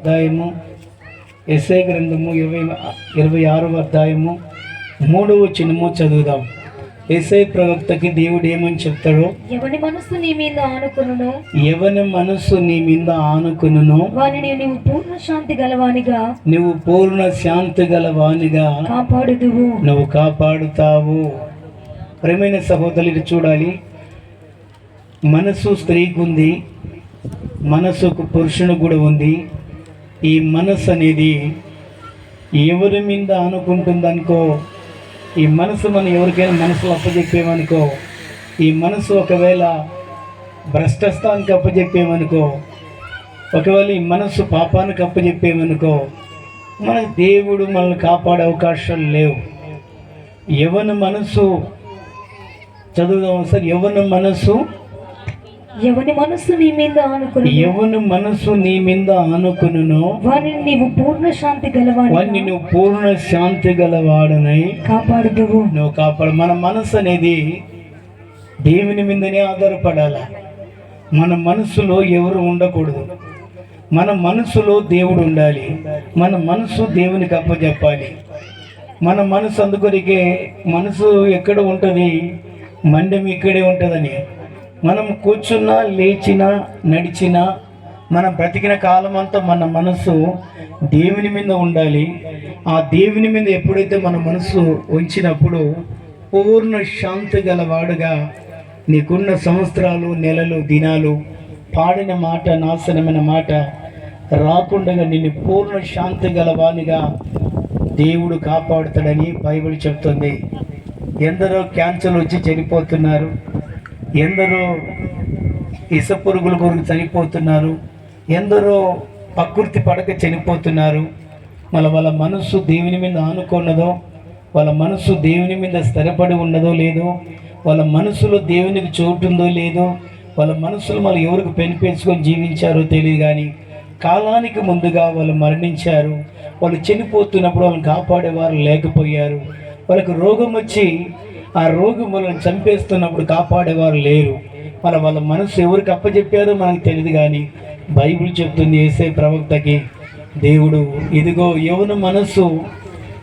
అధ్యాయము ఎస్ఐ గ్రంథము ఇరవై ఇరవై ఆరవ అధ్యాయము మూడవ చిన్నము చదువుదాం. ఎస్ఐ ప్రవక్తకి దేవుడు ఏమని చెప్తాడో? ఎవని మనస్సు నీ మీద ఆనుకును ఎవని మనస్సు నీ మీద ఆనుకును వానిని నీవు పూర్ణ శాంతి గలవానిగా? నువ్వు పూర్ణ శాంతి గల వానిగా కాపాడుదువు. నువ్వు కాపాడుతావు. ప్రేమైన సహోదరులు చూడాలి. మనసు స్త్రీకి ఉంది మనసుకు పురుషుని కూడా ఉంది. ఈ మనసు అనేది ఎవరి మీద అనుకుంటుందనుకో ఈ మనసు మనం ఎవరికైనా మనసు అప్పచెప్పేమనుకో ఈ మనసు ఒకవేళ భ్రష్టస్థానికి అప్పచెప్పేమనుకో ఒకవేళ ఈ మనసు పాపానికి అప్పచెప్పేమనుకో మన దేవుడు మనల్ని కాపాడే అవకాశాలు లేవు. యవన మనసు చదువుదాం సార్ యవన మనసు ఎవని మనస్సు నీ మీద ఆనుకును యవన మనసు నీ మీద ఆనుకును వానిని నీవు పూర్ణ శాంతి గలవాని వాడిని నువ్వు పూర్ణ శాంతి గలవాడనై. కాపాడుదువు. నువ్వు కాపాడు. మన మనసు అనేది దేవుని మీదనే ఆధారపడాల. మన మనసులో ఎవరు ఉండకూడదు. మన మనసులో దేవుడు ఉండాలి. మన మనసు దేవునికి అప్పచెప్పాలి మన మనసు అందుకొరికే మనసు ఎక్కడ ఉంటుంది? మండెం ఇక్కడే ఉంటుందని. మనం కూర్చున్నా లేచినా నడిచినా మనం బ్రతికిన కాలం అంతా మన మనసు దేవుని మీద ఉండాలి. ఆ దేవుని మీద ఎప్పుడైతే మన మనసు ఉంచినప్పుడు పూర్ణ శాంతి గలవాడుగా నీకున్న సంవత్సరాలు నెలలు దినాలు పాడిన మాట నాశనమైన మాట రాకుండా నిన్ను పూర్ణ శాంతి గలవానిగా దేవుడు కాపాడుతాడని బైబిల్ చెప్తుంది. ఎందరో క్యాన్సర్ వచ్చి చనిపోతున్నారు. ఎందరో ఇస పురుగుల గురించి చనిపోతున్నారు ఎందరో ప్రకృతి పడక చనిపోతున్నారు. మళ్ళీ వాళ్ళ మనస్సు దేవుని మీద ఆనుకున్నదో వాళ్ళ మనస్సు దేవుని మీద స్థిరపడి ఉన్నదో లేదో వాళ్ళ మనసులో దేవునికి చోటు ఉందో లేదో వాళ్ళ మనసులు మళ్ళీ ఎవరికి పెనిపించుకొని జీవించారో తెలియదు కానీ కాలానికి ముందుగా వాళ్ళు మరణించారు. వాళ్ళు చనిపోతున్నప్పుడు వాళ్ళని కాపాడేవారు లేకపోయారు. వాళ్ళకి రోగం వచ్చి ఆ రోగి వాళ్ళని చంపేస్తున్నప్పుడు కాపాడేవారు లేరు. మన వాళ్ళ మనసు ఎవరికి అప్పచెప్పారో మనకు తెలియదు కానీ బైబిల్ చెప్తుంది ఏసే ప్రవక్తకి దేవుడు ఇదిగో ఎవరి మనసు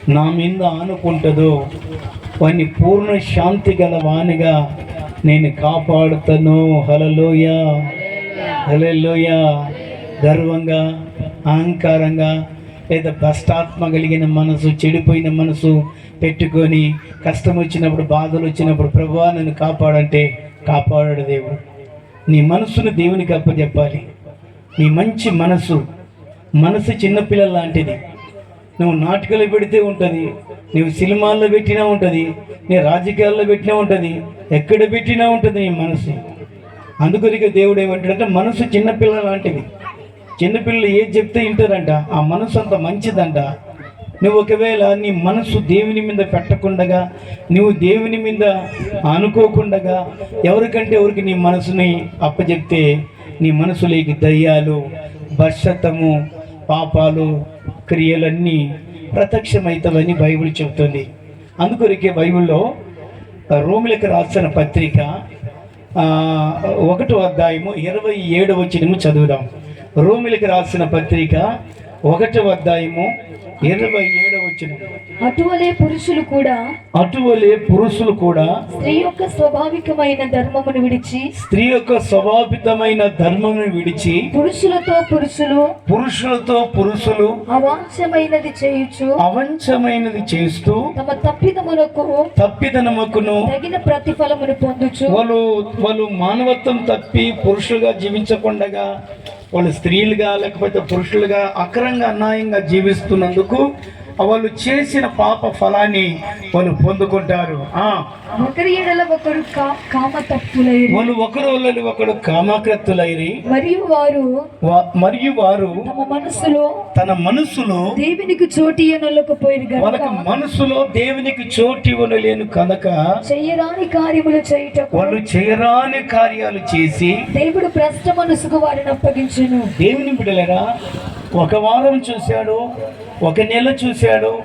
నా మీద ఆనుకుంటుందో వాడిని పూర్ణ శాంతి గల వానిగా నేను కాపాడుతాను హలలోయ హలలోయ గర్వంగా అహంకారంగా లేదా భ్రష్టాత్మ కలిగిన మనసు చెడిపోయిన మనసు పెట్టుకొని కష్టం వచ్చినప్పుడు బాధలు వచ్చినప్పుడు ప్రభువా నన్ను కాపాడంటే కాపాడాడు దేవుడు. నీ మనసును దేవునికి అప్పచెప్పాలి నీ మంచి మనసు మనసు చిన్నపిల్లల లాంటిది. నువ్వు నాటకాలు పెడితే ఉంటుంది నువ్వు సినిమాల్లో పెట్టినా ఉంటుంది నీ రాజకీయాల్లో పెట్టినా ఉంటుంది ఎక్కడ పెట్టినా ఉంటుంది నీ మనసు. అందుకొరికే దేవుడు ఏమంటాడంటే మనసు చిన్నపిల్లల లాంటిది. చిన్నపిల్లలు ఏది చెప్తే వింటారంట ఆ మనసు అంత మంచిదంట. నువ్వు ఒకవేళ నీ మనసు దేవుని మీద పెట్టకుండగా నువ్వు దేవుని మీద అనుకోకుండగా ఎవరికంటే ఎవరికి నీ మనసుని అప్పచెప్తే నీ మనసులోకి దయ్యాలు భర్షతము పాపాలు క్రియలన్నీ ప్రత్యక్షమవుతావని బైబిల్ చెబుతుంది. అందుకొరికే బైబిల్లో రోమిలకు రాసిన పత్రిక ఒకటో అధ్యాయము ఇరవై ఏడవ వచనము చదువుదాం. రోమిలకు రాసిన పత్రిక ఒకటో అధ్యాయము ఇరవై ఏడవ వచనం. అటువలే పురుషులు కూడా అటువలే పురుషులు కూడా స్త్రీ యొక్క స్వాభావికమైన ధర్మమును విడిచి స్త్రీ యొక్క స్వభావితమైన ధర్మమును విడిచి పురుషులతో పురుషులు పురుషులతో పురుషులు అవాంఛమైనది చేయుచు అవంచమైనది చేస్తూ తమ తప్పిదములకు తప్పిదనముకును తగిన ప్రతిఫలమును పొందుచు వాళ్ళు వాళ్ళు మానవత్వం తప్పి పురుషులుగా జీవించకుండగా వాళ్ళు స్త్రీలుగా లేకపోతే పురుషులుగా అక్రంగా అన్యాయంగా జీవిస్తున్నందుకు వాళ్ళు చేసిన పాప ఫలాన్ని వాళ్ళు పొందుకుంటారు. ఆ. ఒకరి ఎడల ఒకరు కామ తప్పులైరు వాళ్ళు ఒకరు వాళ్ళని ఒకడు కామకత్తులైరి మరియు వారు మరియు వారు తమ మనస్సులో తన మనసులో దేవునికి చోటి అనలేకపోయిరు వాళ్ళకి మనసులో దేవునికి చోటు ఇవ్వలేను కనుక చెయ్యరాని కార్యములు చేయుటకు వాళ్ళు చేయరాని కార్యాలు చేసి దేవుడు భ్రష్ట మనసుకు వారిని అప్పగించును. దేవుని బిడలేరా ఒక వారం చూశాడు ఒక నెల చూశాడు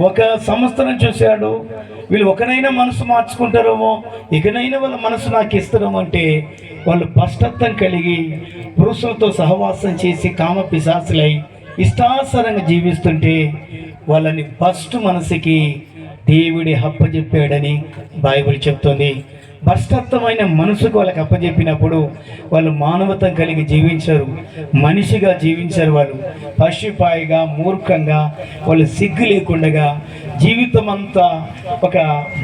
ఒక సంవత్సరం చూశాడు. వీళ్ళు ఒకనైనా మనసు మార్చుకుంటారేమో ఇకనైనా వాళ్ళ మనసు నాకు ఇస్తారేమో అంటే వాళ్ళు భష్టత్వం కలిగి పురుషులతో సహవాసం చేసి కామ పిశాసులై ఇష్టాసరంగా జీవిస్తుంటే వాళ్ళని ఫస్ట్ మనసుకి దేవుడి అప్పచెప్పాడని బైబిల్ చెప్తుంది. భ్రష్టత్వమైన మనసుకు వాళ్ళకి అప్పచెప్పినప్పుడు వాళ్ళు మానవతం కలిగి జీవించరు మనిషిగా జీవించరు వాళ్ళు. పశుపాయిగా మూర్ఖంగా వాళ్ళు సిగ్గు లేకుండా జీవితం అంతా ఒక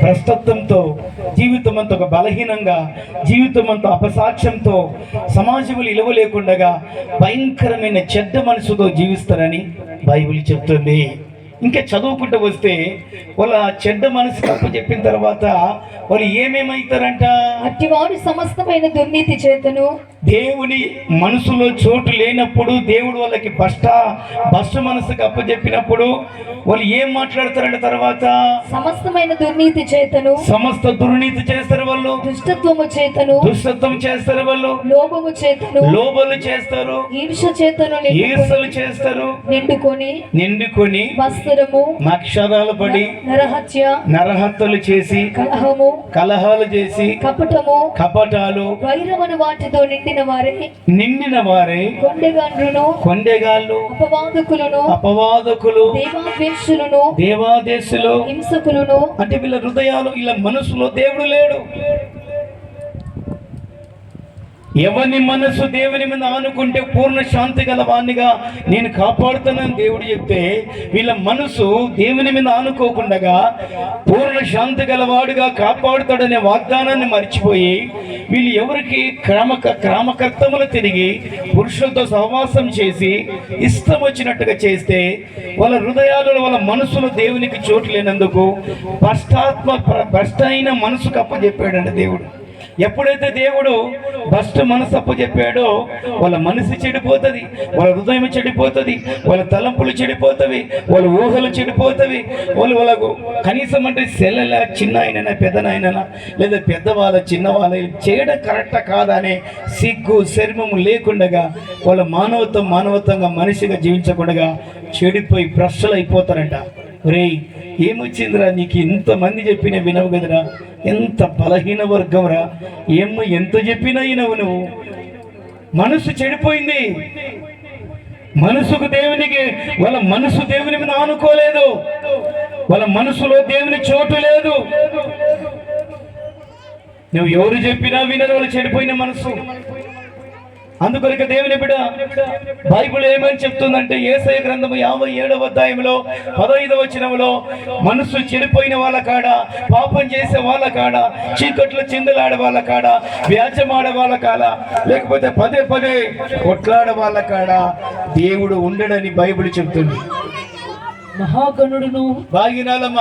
భ్రష్టత్వంతో జీవితం అంతా ఒక బలహీనంగా జీవితం అంతా అపసాక్ష్యంతో సమాజంలో ఇలువ లేకుండగా భయంకరమైన చెడ్డ మనసుతో జీవిస్తారని బైబిల్ చెప్తుంది. ఇంకా చదువుకుంటూ వస్తే వాళ్ళ చెడ్డ మనసు తప్పు చెప్పిన తర్వాత వాళ్ళు ఏమేమవుతారంట అట్టివాడు సమస్తమైన దుర్నీతి చేతను దేవుని మనసులో చోటు లేనప్పుడు దేవుడు వాళ్ళకి బష్ట బష్ట మనసుకు అప్పచెప్పినప్పుడు వాళ్ళు ఏం మాట్లాడతారంట తర్వాత? సమస్తమైన దుర్నీతి చేతను సమస్త దుర్నీతి చేస్తారు వాళ్ళు. దుష్టత్వము చేతను దుష్టత్వం చేస్తారు వాళ్ళు. లోభము చేతను లోబలు చేస్తారు. ఈర్ష చేతను ఈర్సలు చేస్తారు. నిండుకొని నిండుకొని వస్త్రము నక్షరాలు పడి నరహత్య నరహత్యలు చేసి కలహము కలహాలు చేసి కపటము కపటాలు వైరమును వాటితో నిండిన వారే కొండెగాండ్రును కొండెగాళ్ళు అపవాదకులను అపవాదకులు దేవాద్వేషులను దేవాదేశులు. హింసకులను. అంటే వీళ్ళ హృదయాలు వీళ్ళ మనసులో దేవుడు లేడు. ఎవని మనసు దేవుని మీద ఆనుకుంటే పూర్ణ శాంతి గల వాణ్ణిగా నేను కాపాడుతానని దేవుడు చెప్తే వీళ్ళ మనసు దేవుని మీద ఆనుకోకుండా పూర్ణ శాంతి గలవాడుగా కాపాడుతాడనే వాగ్దానాన్ని మర్చిపోయి వీళ్ళు ఎవరికి క్రమక క్రమకర్తములు తిరిగి పురుషులతో సహవాసం చేసి ఇష్టం వచ్చినట్టుగా చేస్తే వాళ్ళ హృదయాలు వాళ్ళ మనసులో దేవునికి చోటు లేనందుకు భ్రష్టాత్మ భ్రష్ట అయిన మనసుకు అప్పచెప్పాడండి దేవుడు. ఎప్పుడైతే దేవుడు ఫస్ట్ మనసు అప్పు చెప్పాడో వాళ్ళ మనసు చెడిపోతుంది వాళ్ళ హృదయం చెడిపోతుంది వాళ్ళ తలంపులు చెడిపోతవి వాళ్ళ ఊహలు చెడిపోతవి వాళ్ళు వాళ్ళకు కనీసం అంటే సెల్లెల చిన్న అయినా పెద్దనైనా లేదా పెద్దవాళ్ళ చిన్నవాళ్ళ చేయడం కరెక్ట్ కాదా అనే సిగ్గు శర్మము లేకుండగా వాళ్ళ మానవత్వం మానవత్వంగా మనిషిగా జీవించకుండా చెడిపోయి భ్రష్టలు అయిపోతారంట ఒరేయ్ ఏమొచ్చిందిరా నీకు? ఇంతమంది చెప్పిన వినవు కదరా? ఎంత బలహీన వర్గంరా? ఏమో ఎంత చెప్పినా వినవు నువ్వు? మనసు చెడిపోయింది. మనసుకు దేవునికి వాళ్ళ మనసు దేవుని మీద ఆనుకోలేదు. వాళ్ళ మనసులో దేవుని చోటు లేదు. నువ్వు ఎవరు చెప్పినా వినరు వాళ్ళు చెడిపోయిన మనసు. అందుకొరక దేవుని బిడ బైబిల్ ఏమని చెప్తుందంటే ఏసయ గ్రంథము యాభై ఏడవ అధ్యాయంలో పదహైదవ వచనంలో మనసు చెడిపోయిన వాళ్ళ కాడ పాపం చేసే వాళ్ళ కాడ చీకట్లు చిందలాడే వాళ్ళ కాడ వ్యాజమాడే వాళ్ళ కాడ లేకపోతే పదే పదే కొట్లాడే వాళ్ళ కాడ దేవుడు ఉండడని బైబిల్ చెప్తుంది. మహాగణుడును బాగినాలమ్మ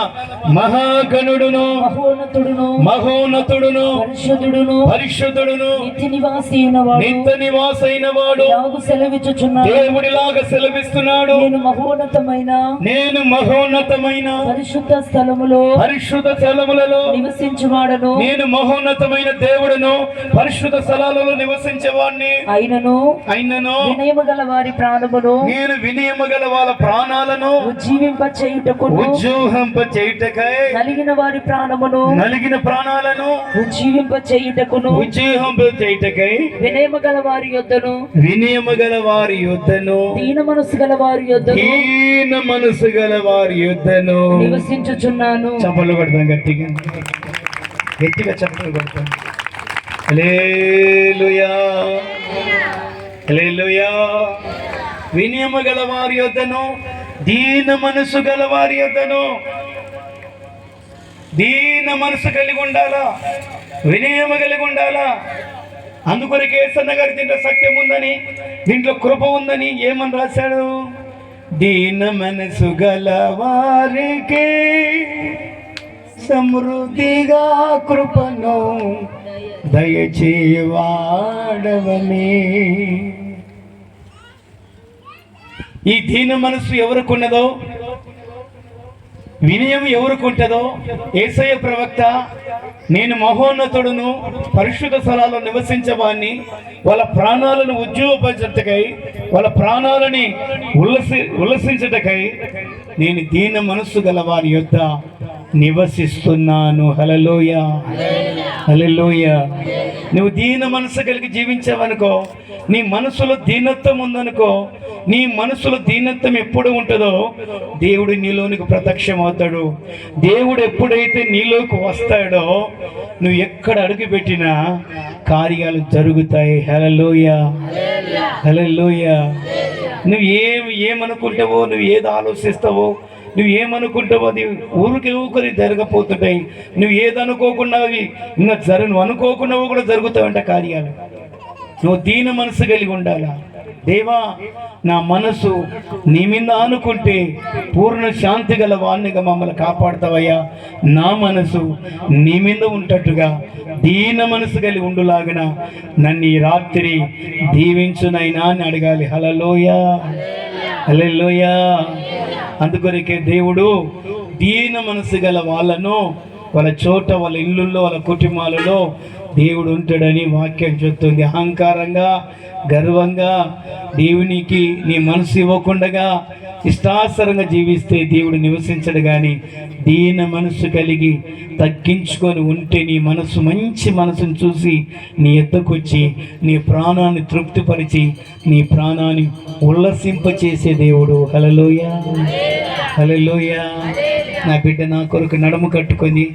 మహాగణుడును మహోన్నతుడును మహోన్నతుడును పరిశుద్ధుడును పరిశుద్ధుడును నిత్య నివాసి అయినవాడు నిత్య నివాసైన వాడు యాగు సెలవిచ్చుచున్నాడు దేవుడిలాగా సెలవిస్తున్నాడు. నేను మహోన్నతమైన నేను మహోన్నతమైన పరిశుద్ధ స్థలములో పరిశుద్ధ స్థలములలో నివసించువాడను నేను మహోన్నతమైన దేవుడును పరిశుద్ధ స్థలాలలో నివసించేవాడిని అయినను అయినను. వినయము గల వారి ప్రాణమును నేను వినియము గల వాళ్ళ ప్రాణాలను ఉజ్జీవింప చేయుటకును ఉజ్జోహంప కలిగిన వారి ప్రాణమును నలిగిన ప్రాణాలను ఉజ్జీవింప చేయుటకును ఉజ్జోహంప చేయుటకై వినయము గల వారి యొద్దను వినియము గల వారి యుద్ధను దీన మనసు గల వారి యొద్దను హీన మనసు గల వారి యుద్ధను నివసించుచున్నాను. చప్పలు కొడతాం గట్టిగా. గట్టిగా చప్పలు కొడతాం హల్లెలూయా. హల్లెలూయా. వినియమ గల వారి యొద్దను దీన మనసు గల వారి యొద్దను దీన మనసు కలిగి ఉండాలా? వినయమ కలిగి ఉండాలా? అందుకొరకు ఏసన్న గారి దీంట్లో సత్యం ఉందని దీంట్లో కృప ఉందని ఏమని రాశాడు? దీన మనసు గల వారికి సమృద్ధిగా కృపను దయచేవాడవమే ఈ దీన మనసు ఎవరికున్నదో వినయం ఎవరికుంటుందో ఏసయ్య ప్రవక్త నేను మహోన్నతుడును పరిశుద్ధ స్థలాల్లో నివసించవాన్ని వాళ్ళ ప్రాణాలను ఉద్యోగపరచటకై వాళ్ళ ప్రాణాలని ఉల్లసి ఉల్లసించటకై నేను దీన మనస్సు గల వారి యొద్ద నివసిస్తున్నాను. హలలోయ హలలోయ నువ్వు దీన మనసు కలిగి జీవించావనుకో నీ మనసులో దీనత్వం ఉందనుకో నీ మనసులో దీనత్వం ఎప్పుడు ఉంటుందో దేవుడు నీలోనికి ప్రత్యక్షం అవుతాడు దేవుడు ఎప్పుడైతే నీలోకి వస్తాడో నువ్వు ఎక్కడ అడుగు పెట్టినా కార్యాలు జరుగుతాయి. హలలోయ హలలోయ నువ్వు ఏం ఏమనుకుంటావో నువ్వు ఏది ఆలోచిస్తావో నువ్వు ఏమనుకుంటావు అది ఊరికి ఊరికి జరగపోతుంటాయి. నువ్వు ఏదనుకోకుండా అవి ఇంకా జర నువ్వు అనుకోకుండా కూడా జరుగుతావంట కార్యాలు. నువ్వు దీన మనసు కలిగి ఉండాలా? దేవా నా మనసు నీ మీద అనుకుంటే పూర్ణ శాంతి గల వాణ్ణిగా మమ్మల్ని కాపాడుతావయ్యా. నా మనసు నీ మీద ఉంటట్టుగా దీన మనసు కలిగి ఉండులాగన నన్ను ఈ రాత్రి దీవించునైనా అని అడగాలి. హలలోయా హలలోయా అందుకొరికే దేవుడు దీన మనసు గల వాళ్ళను వాళ్ళ చోట వాళ్ళ ఇల్లుల్లో వాళ్ళ కుటుంబాలలో దేవుడు ఉంటాడని వాక్యం చెప్తుంది. అహంకారంగా గర్వంగా దేవునికి నీ మనసు ఇవ్వకుండగా ఇష్టాసరంగా జీవిస్తే దేవుడు నివసించడు కానీ దీన మనసు కలిగి తగ్గించుకొని ఉంటే నీ మనసు మంచి మనసును చూసి నీ ఎద్దకొచ్చి నీ ప్రాణాన్ని తృప్తిపరిచి నీ ప్రాణాన్ని ఉల్లసింపచేసే దేవుడు. హలలోయ హలలోయ నా బిడ్డ నా కొరకు నడుము కట్టుకొని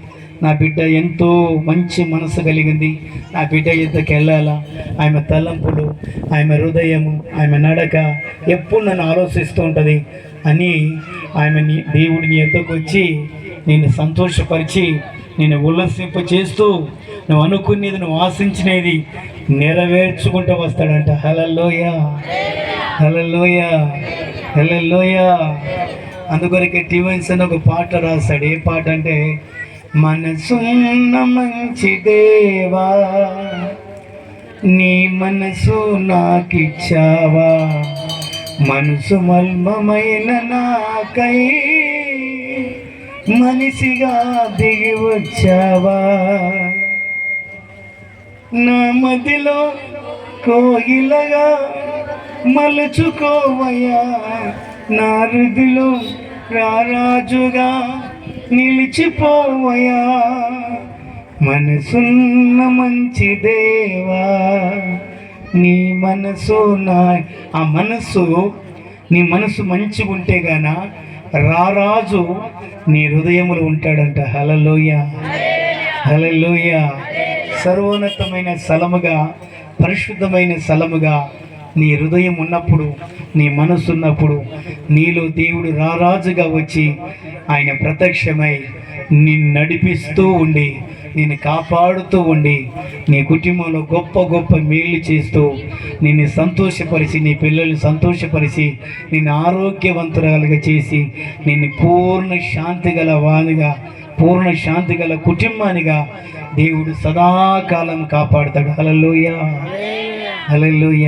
నా బిడ్డ ఎంతో మంచి మనసు కలిగింది. నా బిడ్డ యుద్ధకి వెళ్ళాలా? ఆమె తలంపులు ఆమె హృదయము ఆమె నడక ఎప్పుడు నన్ను ఆలోచిస్తూ ఉంటుంది. అని ఆమె నీ దేవుడి నీ ఎద్దకు వచ్చి నేను సంతోషపరిచి నేను ఉల్లసింప చేస్తూ నువ్వు అనుకునేది నువ్వు ఆశించినది నెరవేర్చుకుంటూ వస్తాడంట. హలలోయ హలలోయ హలలోయ అందుకొరకే టీవెన్స్ అని ఒక పాట రాస్తాడు. ఏ పాట అంటే మనసున్న మంచి దేవా నీ మనసు నాకిచ్చావా? మనసు మల్మమైన నాకై మనిషిగా దిగి వచ్చావా? నా మదిలో కోయిలగా మలుచుకోవయ్యా నా హృదిలో రారాజుగా నిలిచిపోవయా. మనసున్న మంచి దేవా నీ మనసు నా ఆ మనసు నీ మనసు మంచిగా ఉంటే గాన రారాజు నీ హృదయములు ఉంటాడంట. హలలోయ హలలోయ సర్వోన్నతమైన స్థలముగా పరిశుద్ధమైన స్థలముగా నీ హృదయం ఉన్నప్పుడు నీ మనసు ఉన్నప్పుడు నీలో దేవుడు రారాజుగా వచ్చి ఆయన ప్రత్యక్షమై నిన్ను నడిపిస్తూ ఉండి నిన్ను కాపాడుతూ ఉండి నీ కుటుంబంలో గొప్ప గొప్ప మేలు చేస్తూ నిన్ను సంతోషపరిచి నీ పిల్లల్ని సంతోషపరిచి నిన్ను ఆరోగ్యవంతురాలుగా చేసి నిన్ను పూర్ణ శాంతి గల వానిగా పూర్ణ శాంతి గల కుటుంబానిగా దేవుడు సదాకాలం కాపాడుతాడు. అలలోయ హలలోయ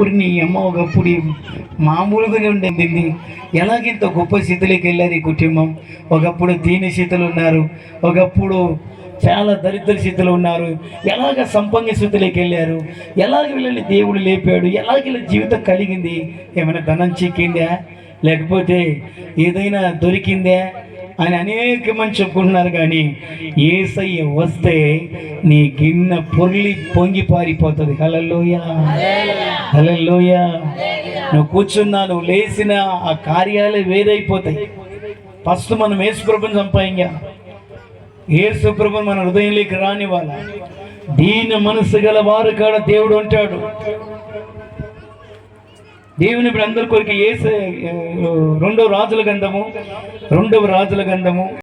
ఊరి నీ అమ్మ ఒకప్పుడు మామూలుగానే ఉండేది ఎలాగింత గొప్ప స్థితిలోకి వెళ్ళారు ఈ కుటుంబం? ఒకప్పుడు దీని స్థితిలో ఉన్నారు. ఒకప్పుడు చాలా దరిద్ర స్థితిలో ఉన్నారు. ఎలాగ సంపంగ స్థితిలోకి వెళ్ళారు? ఎలాగ వీళ్ళని దేవుడు లేపాడు? ఎలాగ వీళ్ళ జీవితం కలిగింది? ఏమైనా ధనం చిక్కిందా? లేకపోతే ఏదైనా దొరికిందా? అని అనేక మంది చెప్పుకుంటున్నారు కానీ ఏసయ్య వస్తే నీ గిన్నె పొర్లి పొంగి పారిపోతుంది. హలలోయ హలలోయ నువ్వు కూర్చున్నా నువ్వు లేచిన ఆ కార్యాలే వేరైపోతాయి. ఫస్ట్ మనం యేసుప్రభుని సంపాదింగా యేసుప్రభుని మన హృదయంలోకి రానివ్వాలి? దీన మనసు గల వారు కాడ దేవుడు ఉంటాడు. దేవుని ఇప్పుడు అందరి కొరికి ఏ రెండవ రాజుల గంధము రెండవ రాజుల గంధము